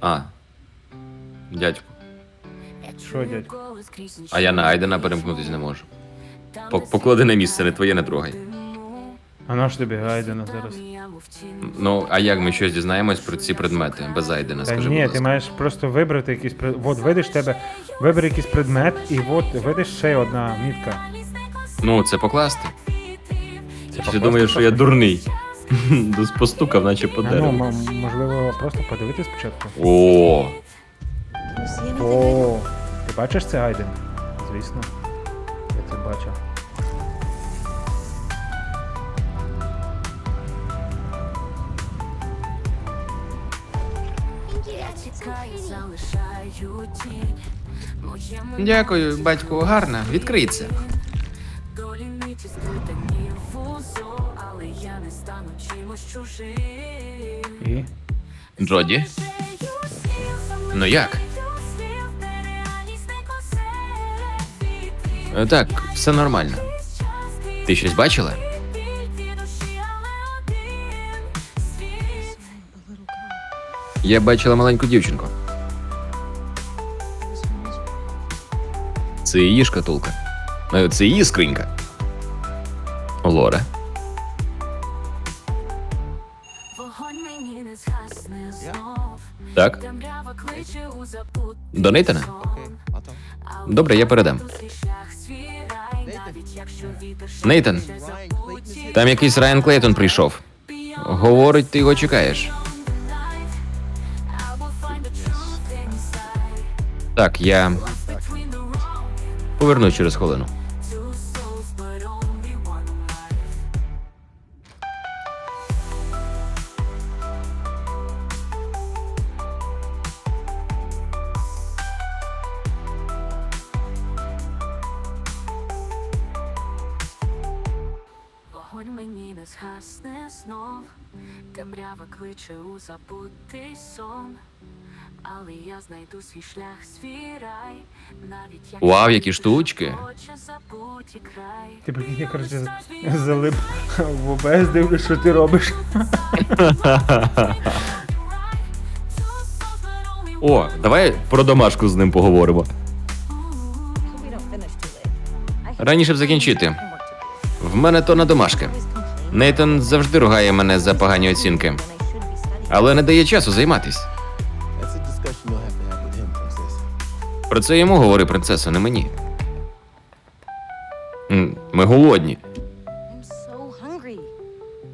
А. Дядьку. Що, дядько? А я на Айдена перемкнутись не можу. Пок- Поклади на місце, не твоє не трогай. А на що тобі Гайдена зараз? Ну, а як ми щось дізнаємось про ці предмети без Айдена, Та скажи, ні, будь ти ласка. маєш просто вибрати якийсь пред... От видиш тебе, вибери якийсь предмет, і от видиш ще одна мітка. Ну, це покласти. Чи ти думаєш, що я дурний? Дос постукав, наче по ну, дереву. м- можливо, просто подивитись спочатку. О, О, ти бачиш це Гайден? Звісно. Я це бачив. дякую, батьку, гарно. Відкрийся. Але я не стану чимось чужим. Джоді, ну як? Е, Так, все нормально. Ти щось бачила? Я бачила маленьку дівчинку. Це її шкатулка. Е, Це її скринька. Лора. Так? Темрява кличе у запут. До Нейтана? Добре, я передам. Нейтан, там якийсь Райан Клейтон прийшов. Говорить, ти його чекаєш. Так, я повернусь через хвилину. Не згасне знов, темрява кличе у забутий сон, але я знайду свій шлях, свій рай, навіть як Вау, які штучки. хоче забуті край. Ти прикинь, я коротше залип в ОБС, дивлюсь, що ти робиш. О, давай про домашку з ним поговоримо. Раніше б закінчити. В мене то на домашка. Нейтан завжди ругає мене за погані оцінки, але не дає часу займатись. Про це йому говори, принцеса, не мені. Ми голодні.